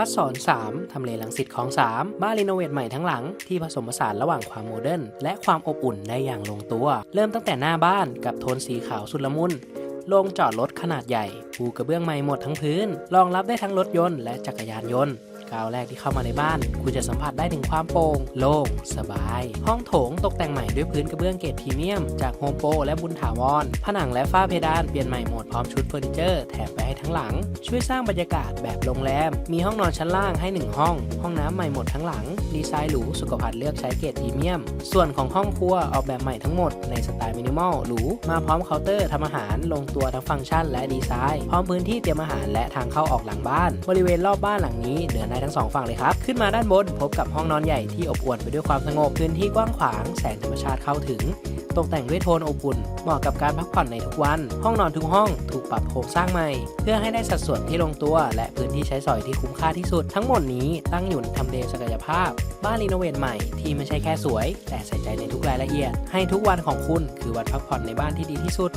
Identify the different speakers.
Speaker 1: พัฒสอน3ทำเลลังสิตของ 3 บ้านรีโนเวทใหม่ทั้งหลังที่ผสมผสานระหว่างความโมเดิร์นและความอบอุ่นได้อย่างลงตัว เริ่มตั้งแต่หน้าบ้านกับโทนสีขาวสุดละมุนโรงจอดรถขนาดใหญ่ ปูกระเบื้องใหม่หมดทั้งพื้น รองรับได้ทั้งรถยนต์และจักรยานยนต์ ก้าวแรกที่เข้ามาในบ้าน คุณจะสัมผัสได้ถึงความโปร่งโล่งสบาย ห้องโถงตกแต่งใหม่ด้วยพื้นกระเบื้องเกรดพรีเมียม จากโฮมโปรและบุญถาวรผนังและฝ้าเพดานเปลี่ยนใหม่หมดพร้อมชุดเฟอร์นิเจอร์แถมไปให้ทั้งหลัง ช่วยสร้างบรรยากาศแบบโรงแรม มีห้องนอนชั้นล่างให้ 1 ห้อง ห้องน้ำใหม่หมดทั้งหลัง ดีไซน์หรูสุขภัณฑ์เลือกใช้เกรดพรีเมียม ส่วนของห้องครัวออกแบบใหม่ทั้งหมดในสไตล์มินิมอลหรูมาพร้อมเคาน์เตอร์ทำอาหารลงตัวทั้งฟังก์ชัน และดีไซน์ พร้อมพื้นที่เตรียมอาหารและทางเข้าออกหลังบ้าน บริเวณรอบบ้านหลังนี้เดินได้ทั้งสองฝั่งเลยครับ ขึ้นมาด้านบนพบกับห้องนอนใหญ่ที่อบอวลไปด้วยความสงบพื้นที่กว้างขวางแสงธรรมชาติเข้าถึง ตกแต่งด้วยโทนอบอุ่น เหมาะกับการพักผ่อนในทุกวัน ห้องนอนทุกห้องถูกปรับโครงสร้างใหม่ เพื่อให้ได้สัดส่วนที่ลงตัว และพื้นที่ใช้สอยที่คุ้มค่าที่สุด ทั้งหมดนี้ตั้งอยู่ในทำเลศักยภาพ บ้านรีโนเวทใหม่ที่ไม่ใช่แค่สวย แต่ใส่ใจในทุกรายละเอียด ให้ทุกวันของคุณคือวันพักผ่อนในบ้านที่ดีที่สุด